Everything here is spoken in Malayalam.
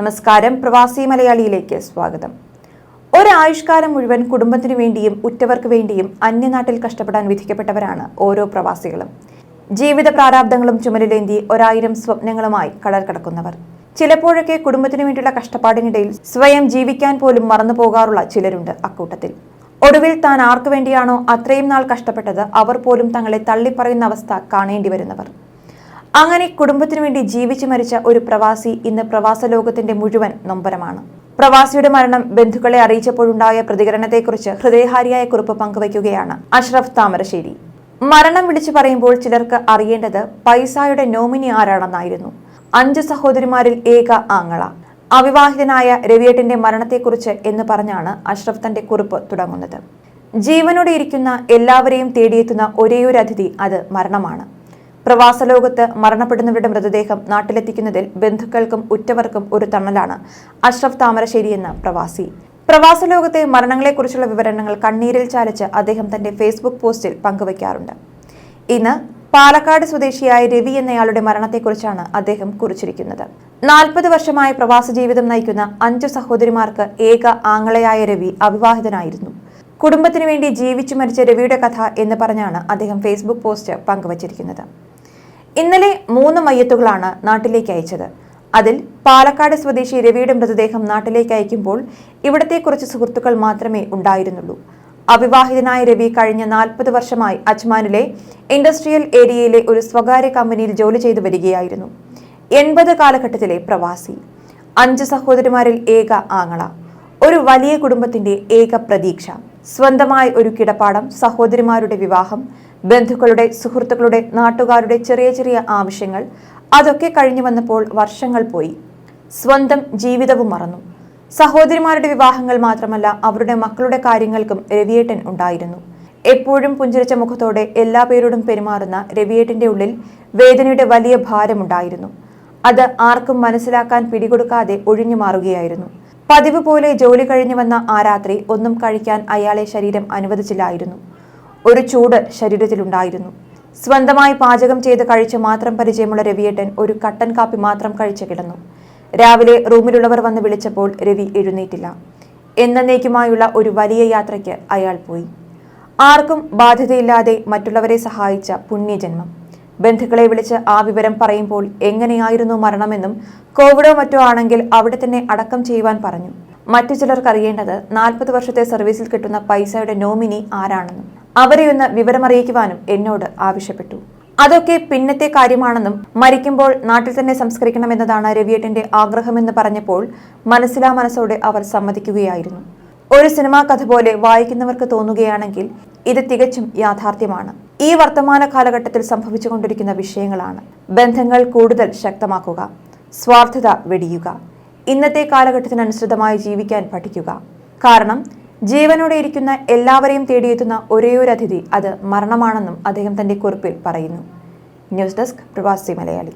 നമസ്കാരം. പ്രവാസി മലയാളിയിലേക്ക് സ്വാഗതം. ഒരായുഷ്കാലം മുഴുവൻ കുടുംബത്തിനു വേണ്ടിയും ഉറ്റവർക്ക് വേണ്ടിയും അന്യനാട്ടിൽ കഷ്ടപ്പെടാൻ വിധിക്കപ്പെട്ടവരാണ് ഓരോ പ്രവാസികളും. ജീവിത പ്രാരാബ്ദങ്ങളും ചുമലിലേന്തി ഒരായിരം സ്വപ്നങ്ങളുമായി കടൽ കടക്കുന്നവർ. ചിലപ്പോഴൊക്കെ കുടുംബത്തിനു വേണ്ടിയുള്ള കഷ്ടപ്പാടിനിടയിൽ സ്വയം ജീവിക്കാൻ പോലും മറന്നു പോകാറുള്ള ചിലരുണ്ട് അക്കൂട്ടത്തിൽ. ഒടുവിൽ താൻ ആർക്കു വേണ്ടിയാണോ അത്രയും നാൾ കഷ്ടപ്പെട്ടത്? അവർ പോലും തങ്ങളെ തള്ളിപ്പറയുന്ന അവസ്ഥ കാണേണ്ടി വരുന്നവർ. അങ്ങനെ കുടുംബത്തിനു വേണ്ടി ജീവിച്ചു മരിച്ച ഒരു പ്രവാസി ഇന്ന് പ്രവാസ ലോകത്തിന്റെ മുഴുവൻ നൊമ്പരമാണ്. പ്രവാസിയുടെ മരണം ബന്ധുക്കളെ അറിയിച്ചപ്പോഴുണ്ടായ പ്രതികരണത്തെക്കുറിച്ച് ഹൃദയഹാരിയായ കുറിപ്പ് പങ്കുവയ്ക്കുകയാണ് അഷ്റഫ് താമരശ്ശേരി. മരണം വിളിച്ചു പറയുമ്പോൾ ചിലർക്ക് അറിയേണ്ടത് പൈസായുടെ നോമിനി ആരാണെന്നായിരുന്നു. അഞ്ച് സഹോദരിമാരിൽ ഏക ആങ്ങള. അവിവാഹിതനായ രവിയേട്ടിന്റെ മരണത്തെക്കുറിച്ച് എന്ന് പറഞ്ഞാണ് അഷ്റഫ് തന്റെ കുറിപ്പ് തുടങ്ങുന്നത്. ജീവനോടെ ഇരിക്കുന്ന എല്ലാവരെയും തേടിയെത്തുന്ന ഒരേയൊരു അതിഥി അത് മരണമാണ്. പ്രവാസ ലോകത്ത് മരണപ്പെടുന്നവരുടെ മൃതദേഹം നാട്ടിലെത്തിക്കുന്നതിൽ ബന്ധുക്കൾക്കും ഉറ്റവർക്കും ഒരു തണലാണ്. അഷ്റഫ് താമരശ്ശേരി എന്ന പ്രവാസി. പ്രവാസ ലോകത്തെ മരണങ്ങളെക്കുറിച്ചുള്ള വിവരണങ്ങൾ കണ്ണീരിൽ ചാലിച്ച് അദ്ദേഹം തന്റെ ഫേസ്ബുക്ക് പോസ്റ്റിൽ പങ്കുവയ്ക്കാറുണ്ട്. ഇന്ന് പാലക്കാട് സ്വദേശിയായ രവി എന്നയാളുടെ മരണത്തെക്കുറിച്ചാണ് അദ്ദേഹം കുറിച്ചിരിക്കുന്നത്. നാൽപ്പത് വർഷമായ പ്രവാസ ജീവിതം നയിക്കുന്ന അഞ്ചു സഹോദരിമാർക്ക് ഏക ആങ്ങളയായ രവി അവിവാഹിതനായിരുന്നു. കുടുംബത്തിനു വേണ്ടി ജീവിച്ചു മരിച്ച രവിയുടെ കഥ എന്ന് പറഞ്ഞാണ് അദ്ദേഹം ഫേസ്ബുക്ക് പോസ്റ്റ് പങ്കുവച്ചിരിക്കുന്നത്. ഇന്നലെ മൂന്ന് മയ്യത്തുകളാണ് നാട്ടിലേക്ക് അയച്ചത്. അതിൽ പാലക്കാട് സ്വദേശി രവിയുടെ മൃതദേഹം നാട്ടിലേക്ക് അയക്കുമ്പോൾ ഇവിടത്തെ കുറച്ച് സുഹൃത്തുക്കൾ മാത്രമേ ഉണ്ടായിരുന്നുള്ളൂ. അവിവാഹിതനായ രവി കഴിഞ്ഞ നാൽപ്പത് വർഷമായി അജ്മാനിലെ ഇൻഡസ്ട്രിയൽ ഏരിയയിലെ ഒരു സ്വകാര്യ കമ്പനിയിൽ ജോലി ചെയ്തു വരികയായിരുന്നു. എൺപത് കാലഘട്ടത്തിലെ പ്രവാസി. അഞ്ച് സഹോദരിമാരിൽ ഏക ആങ്ങള. ഒരു വലിയ കുടുംബത്തിന്റെ ഏക പ്രതീക്ഷ. സ്വന്തമായ ഒരു കിടപ്പാടം സഹോദരിമാരുടെ വിവാഹം ബന്ധുക്കളുടെ സുഹൃത്തുക്കളുടെ നാട്ടുകാരുടെ ചെറിയ ചെറിയ ആവശ്യങ്ങൾ അതൊക്കെ കഴിഞ്ഞു വന്നപ്പോൾ വർഷങ്ങൾ പോയി. സ്വന്തം ജീവിതവും മറന്നു. സഹോദരിമാരുടെ വിവാഹങ്ങൾ മാത്രമല്ല അവരുടെ മക്കളുടെ കാര്യങ്ങൾക്കും രവിയേട്ടൻ ഉണ്ടായിരുന്നു. എപ്പോഴും പുഞ്ചിരിച്ച മുഖത്തോടെ എല്ലാ പേരോടും പെരുമാറുന്ന രവിയേട്ടന്റെ ഉള്ളിൽ വേദനയുടെ വലിയ ഭാരമുണ്ടായിരുന്നു. അത് ആർക്കും മനസ്സിലാക്കാൻ പിടികൊടുക്കാതെ ഒഴിഞ്ഞു മാറുകയായിരുന്നു. പതിവ് പോലെ ജോലി കഴിഞ്ഞു വന്ന ആ രാത്രി ഒന്നും കഴിക്കാൻ അയാളെ ശരീരം അനുവദിച്ചില്ലായിരുന്നു. ഒരു ചൂട് ശരീരത്തിലുണ്ടായിരുന്നു. സ്വന്തമായി പാചകം ചെയ്ത് കഴിച്ച് മാത്രം പരിചയമുള്ള രവിയേട്ടൻ ഒരു കട്ടൻ കാപ്പി മാത്രം കഴിച്ച് കിടന്നു. രാവിലെ റൂമിലുള്ളവർ വന്ന് വിളിച്ചപ്പോൾ രവി എഴുന്നേറ്റില്ല. എന്നേക്കുമായുള്ള ഒരു വലിയ യാത്രയ്ക്ക് അയാൾ പോയി. ആർക്കും ബാധ്യതയില്ലാതെ മറ്റുള്ളവരെ സഹായിച്ച പുണ്യജന്മം. ബന്ധുക്കളെ വിളിച്ച് ആ വിവരം പറയുമ്പോൾ എങ്ങനെയായിരുന്നു മരണമെന്നും കോവിഡോ മറ്റോ ആണെങ്കിൽ അവിടെ തന്നെ അടക്കം ചെയ്യുവാൻ പറഞ്ഞു. മറ്റു ചിലർക്ക് അറിയേണ്ടത് നാൽപ്പത് വർഷത്തെ സർവീസിൽ കിട്ടുന്ന പൈസയുടെ നോമിനി ആരാണെന്നും അവരെ ഒന്ന് വിവരമറിയിക്കുവാനും എന്നോട് ആവശ്യപ്പെട്ടു. അതൊക്കെ പിന്നത്തെ കാര്യമാണെന്നും മരിക്കുമ്പോൾ നാട്ടിൽ തന്നെ സംസ്കരിക്കണമെന്നതാണ് രവിയേട്ടന്റെ ആഗ്രഹമെന്ന് പറഞ്ഞപ്പോൾ മനസ്സിലാ മനസ്സോടെ അവർ സമ്മതിക്കുകയായിരുന്നു. ഒരു സിനിമാ കഥ പോലെ വായിക്കുന്നവർക്ക് തോന്നുകയാണെങ്കിൽ ഇത് തികച്ചും യാഥാർത്ഥ്യമാണ്. ഈ വർത്തമാന കാലഘട്ടത്തിൽ സംഭവിച്ചുകൊണ്ടിരിക്കുന്ന വിഷയങ്ങളാണ്. ബന്ധങ്ങൾ കൂടുതൽ ശക്തമാക്കുക സ്വാർത്ഥത വെടിയുക ഇന്നത്തെ കാലഘട്ടത്തിനനുസൃതമായി ജീവിക്കാൻ പഠിക്കുക. കാരണം ജീവനോടെ ഇരിക്കുന്ന എല്ലാവരെയും തേടിയെത്തുന്ന ഒരേയൊരു അതിഥി അത് മരണമാണെന്നും അദ്ദേഹം തന്റെ കുറിപ്പിൽ പറയുന്നു. ന്യൂസ് ഡെസ്ക് പ്രവാസി മലയാളി.